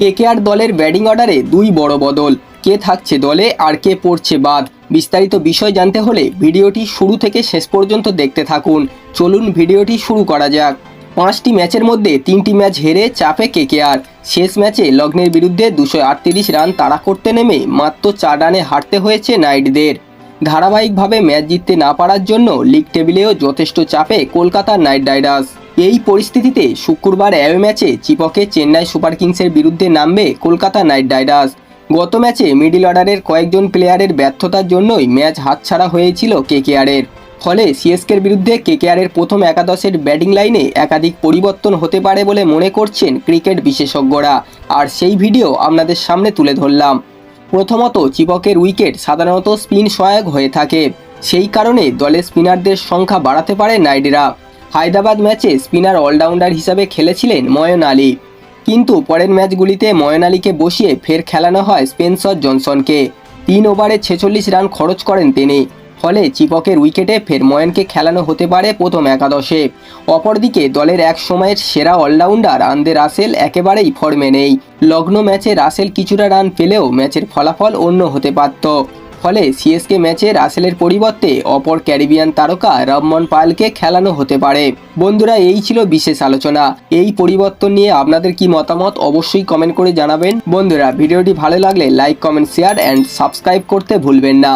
KKR দলের batting অর্ডারে দুই বড় বদল। কে থাকছে দলে আর কে পড়ছে বাদ? বিস্তারিত বিষয় জানতে হলে ভিডিওটি শুরু থেকে শেষ পর্যন্ত দেখতে থাকুন। চলুন ভিডিওটি শুরু করা যাক। পাঁচটি ম্যাচের মধ্যে তিনটি ম্যাচ হেরে চাপে কেকেআর। শেষ ম্যাচে লগ্নের বিরুদ্ধে দুশো রান তাড়া করতে নেমে মাত্র চার রানে হারতে হয়েছে নাইটদের। ধারাবাহিকভাবে ম্যাচ জিততে না পারার জন্য লিগ টেবিলেও যথেষ্ট চাপে কলকাতা নাইট রাইডার্স। এই পরিস্থিতিতে শুক্রবার অ্যাওয়ে ম্যাচে চিপকে চেন্নাই সুপার কিংসের বিরুদ্ধে নামবে কলকাতা নাইট রাইডার্স। গত ম্যাচে মিডিল অর্ডারের কয়েকজন প্লেয়ারের ব্যর্থতার জন্যই ম্যাচ হাতছাড়া হয়েছিল কেকেআরের। ফলে সিএসকের বিরুদ্ধে কেকেআরের প্রথম একাদশের ব্যাটিং লাইনে একাধিক পরিবর্তন হতে পারে বলে মনে করছেন ক্রিকেট বিশেষজ্ঞরা। আর সেই ভিডিও আপনাদের সামনে তুলে ধরলাম। প্রথমত, চিপকের উইকেট সাধারণত স্পিন সহায়ক হয়ে থাকে। সেই কারণে দলের স্পিনারদের সংখ্যা বাড়াতে পারে নাইডেরা হায়দ্রাবাদ ম্যাচে স্পিনার অলরাউন্ডার হিসাবে খেলেছিলেন ময়ন আলী। কিন্তু পরের ম্যাচগুলিতে ময়ন আলীকে বসিয়ে ফের খেলানো হয় স্পেন্সর জনসনকে। তিন ওভারে ছেচল্লিশ রান খরচ করেন তিনি। ফলে চিপকের উইকেটে ফের ময়নকে খেলানো হতে পারে প্রথম একাদশে। অপরদিকে দলের এক সময়ের সেরা অলরাউন্ডার আন্দে রাসেল একেবারেই ফর্মে নেই। লগ্ন ম্যাচে রাসেল কিছুটা রান পেলেও ম্যাচের ফলাফল অন্য হতে পারত। ফলে সিএসকে ম্যাচে রাসেলের পরিবর্তে অপর ক্যারিবিয়ান তারকা রবমন পায়েলকে খেলানো হতে পারে। বন্ধুরা, এই ছিল বিশেষ আলোচনা। এই পরিবর্তন নিয়ে আপনাদের কি মতামত অবশ্যই কমেন্ট করে জানাবেন। বন্ধুরা, ভিডিওটি ভালো লাগলে like comment share and subscribe করতে ভুলবেন না।